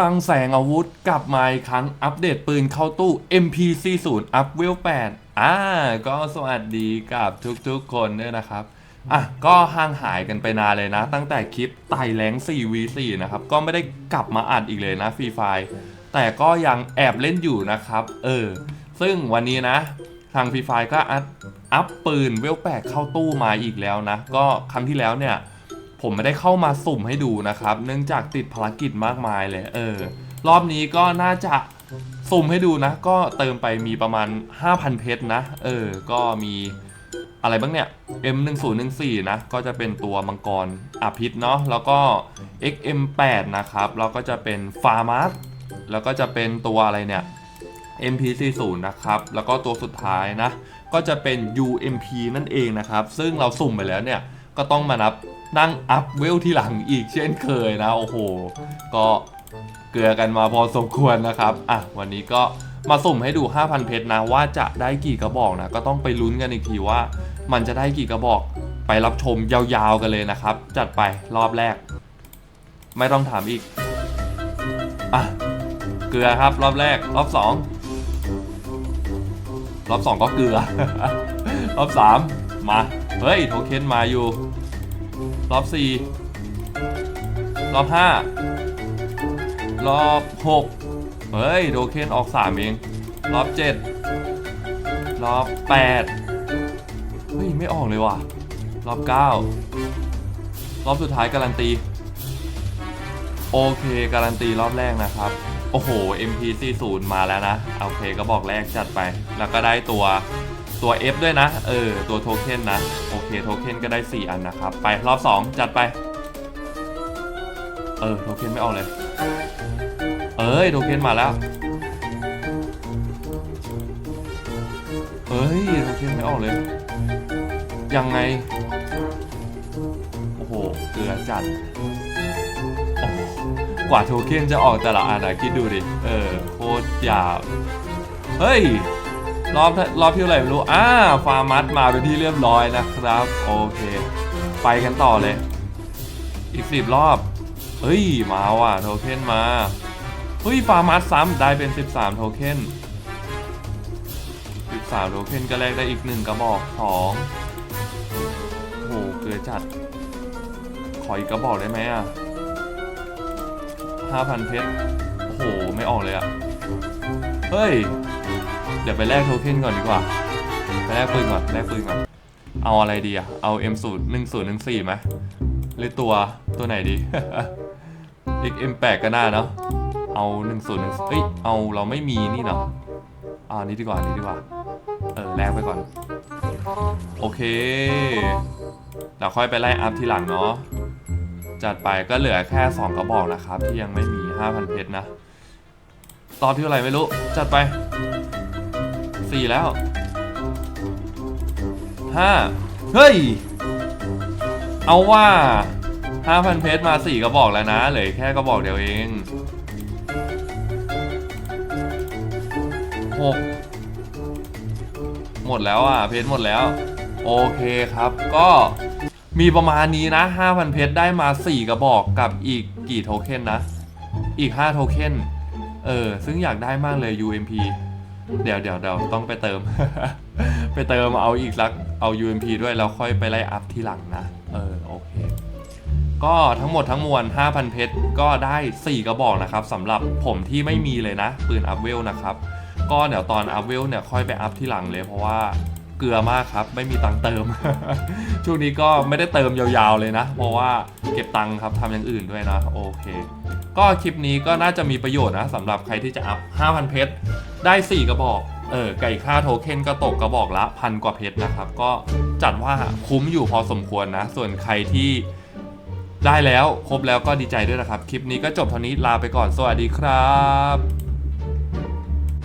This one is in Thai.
ลังแสงอาวุธกลับมาอีกครั้งอัปเดตปืนเข้าตู้ MP40 อัพเวล8อ่าก็สวัสดีกับทุกๆคนด้วยนะครับ อะ ก็ห่างหายกันไปนานเลยนะ ตั้งแต่คลิปไต่แรง 4v4 นะครับ ก็ไม่ได้กลับมาอัดอีกเลยนะฟรีไฟแต่ก็ยังแอบเล่นอยู่นะครับ เออ ซึ่งวันนี้นะ ทางฟรีไฟก็อัพปืนเวลแปดเข้าตู้มาอีกแล้วนะ ก็ครั้งที่แล้วเนี่ย ผมไม่ได้เข้ามาสุ่มให้ดูนะครับ เนื่องจากติดภารกิจมากมายเลย เออ รอบนี้ก็น่าจะสุ่มให้ดูนะ ก็เติมไปมีประมาณ 5,000 เพชรนะ เออ ก็มีอะไรบ้างเนี่ย M1014 นะ ก็จะเป็นตัวมังกรอภิษเนาะ แล้วก็ XM8 นะครับ แล้วก็จะเป็นฟาร์มัสแล้วก็จะเป็นตัวอะไรเนี่ย MP40 นะครับ แล้วก็ตัวสุดท้ายนะ ก็จะเป็น UMP นั่นเองนะครับ ซึ่งเราสุ่มไปแล้วเนี่ย ก็ต้องมานับนั่งอัพเวลที่หลังอีกเช่นเคยนะโอ้โห ก็เกลือกันมาพอสมควรนะครับอะวันนี้ก็มาสุ่มให้ดู 5,000 เพชรนะว่าจะได้กี่กระบอกนะก็ต้องไปลุ้นกันอีกทีว่า มันจะได้กี่กระบอกไปรับชมยาวๆกันเลยนะครับ จัดไปรอบแรก ไม่ต้องถามอีกอะเกลือครับรอบแรกรอบสองรอบสองก็เกลือ รอบสามมา เฮ้ยโทเค็นมาอยู่ รอบสี่รอบห้ารอบหกเฮ้ยโทเค็นออกสามเอง รอบเจ็ดรอบแปดเฮ้ย ไม่ออกเลยว่ะ รอบเก้ารอบสุดท้ายการันตี โอเค การันตีรอบแรกนะครับ โอ้โห MP40 มาแล้วนะ โอเคก็บอกแรกจัดไป แล้วก็ได้ตัว ตัว F ด้วยนะ เออ ตัวโทเค็นนะ โอเค โทเค็นก็ได้ 4 อันนะครับ ไปรอบ 2 จัดไป เออ โทเค็นไม่ออกเลย เอ้ย โทเค็นมาแล้วเฮ้ย โทเค็นไม่ออกเลย ยังไง โอ้โห เกลือจัด กว่าโทเค็นจะออกแต่ละอันอะคิดดูดิ เออ โคตรหยาบ เฮ้ย รอบรอบที่เท่าไรไม่รู้ อ่า ฟาร์มัสมาเป็นที่เรียบร้อยนะครับ โอเค ไปกันต่อเลย อีกสิบรอบ เฮ้ย มาว่ะ โทเค็นมา เฮ้ย ฟาร์มัสซ้ำได้เป็น 13 โทเค็น13 โทเค็นก็แลกได้อีกหนึ่งกระบอกสองโห เกลือจัด ขออีกกระบอกได้ไหมอะ 5,000 เพชร โอ้โห ไม่ออกเลยอะ เฮ้ย เดี๋ยวไปแลกโทเค็นก่อนดีกว่า ไปแลกปืนก่อน แลกปืนก่อน เอาอะไรดีอะเอา M0 1014ไหมหรือตัวตัวไหนดี XM8 ก็น่าเนาะ เอา1 0 1เอ้ย เอาเราไม่มีนี่เนาะอ่านี้ดีกว่านี้ดีกว่า เออแลกไปก่อน โอเคเดี๋ยวค่อยไปไล่อัพทีหลังเนาะ จัดไปก็เหลือแค่ 2 กระบอกนะครับ ที่ยังไม่มี 5,000 เพชรนะ ตอนที่เท่าไรไม่รู้ จัดไป 4แล้ว5เฮ้ย เอาว่า5,000เพชรมา4กระบอกแล้วนะ เหลือแค่กระบอกเดียวเอง6หมดแล้วอะ เพชรหมดแล้ว โอเคครับ ก็มีประมาณนี้นะ 5,000 เพชรได้มา 4 กระบอกกับอีกกี่โทเค็นนะ อีก 5 โทเค็น เออ ซึ่งอยากได้มากเลย UMP เดี๋ยวเดี๋ยวเดี๋ยวต้องไปเติม ไปเติมเอาอีกลักเอา UMP ด้วยแล้วค่อยไปไล่อัพทีหลังนะ เออโอเค ก็ทั้งหมดทั้งมวล 5,000 เพชรก็ได้ 4 กระบอกนะครับสำหรับผมที่ไม่มีเลยนะ ปืนอัพเวลนะครับ ก็เดี๋ยวตอนอัพเวลเนี่ยค่อยไปอัพที่หลังเลยเพราะว่า เกลือมากครับ ไม่มีตังเติม ช่วงนี้ก็ไม่ได้เติมยาวๆเลยนะ เพราะว่าเก็บตังค์ครับทำอย่างอื่นด้วยนะ โอเค ก็คลิปนี้ก็น่าจะมีประโยชน์นะสำหรับใครที่จะอัพ 5,000 เพชร ได้ 4 กระบอก เออ ไก่ค่าโทเค็นก็ตกกระบอกละพันกว่าเพชรนะครับ ก็จัดว่าคุ้มอยู่พอสมควรนะ ส่วนใครที่ได้แล้วครบแล้วก็ดีใจด้วยนะครับ คลิปนี้ก็จบเท่านี้ลาไปก่อน สวัสดีครับ